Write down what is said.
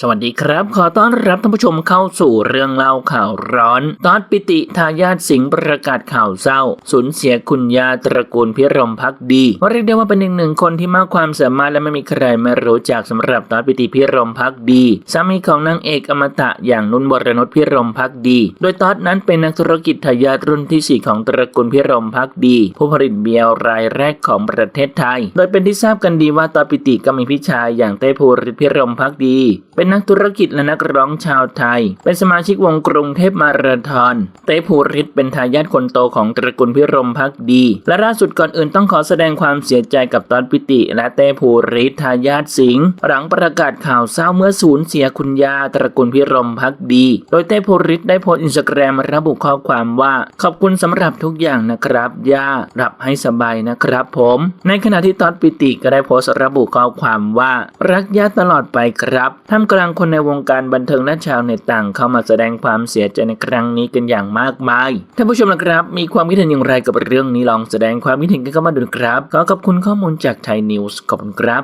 สวัสดีครับ ขอต้อนรับท่านผู้ชมเข้าสู่เรื่องเล่าข่าวร้อน ตอนปิติทายาทสิงห์ประกาศข่าวเศร้า สูญเสียคุณยาตระกูลพิรมพักดีเรียกได้ว่าเป็นอีกหนึ่งคนที่มากความสามารถและไม่มีใครไม่รู้จักสำหรับตอนปิติพิรมพักดีสามีของนางเอกอมตะอย่างนุ่นวรนุชพิรมพักดี โดยตอนนั้นเป็นนักธุรกิจทายาทรุ่นที่สี่ของตระกูลพิรมพักดี ผู้ผลิตเบียร์รายแรกของประเทศไทย โดยเป็นที่ทราบกันดีว่าตอนปิติก็มีพี่ชายอย่างเต้ภูริพิรมพักดีเป็นนักธุรกิจและนักร้องชาวไทย เป็นสมาชิกวงกรุงเทพมาราธอน เต้ภูริศเป็นทายาทคนโตของตระกูลพิรมพักดี และล่าสุดก่อนอื่นต้องขอแสดงความเสียใจกับตอนปิติ และเต้ภูริศทายาทสิงห์หลังประกาศข่าวเศร้าเมื่อสูญเสียคุณยาตระกูลพิรมพักดี โดยเต้ภูริศได้โพสต์อินสตาแกรมระบุข้อความว่าขอบคุณสำหรับทุกอย่างนะครับย่าหลับให้สบายนะครับผม ในขณะที่ตอนปิติก็ได้โพสต์ระบุข้อความว่ารักย่าตลอดไปครับท่ากลางคนในวงการบันเทิงและชาวเน็ตต่างเข้ามาแสดงความเสียใจในครั้งนี้กันอย่างมากมาย ท่านผู้ชมนะครับ มีความคิดเห็นอย่างไรกับเรื่องนี้ลองแสดงความคิดเห็นกันเข้ามาดูครับ ขอขอบคุณข้อมูลจากไทยนิวส์ขอบคุณครับ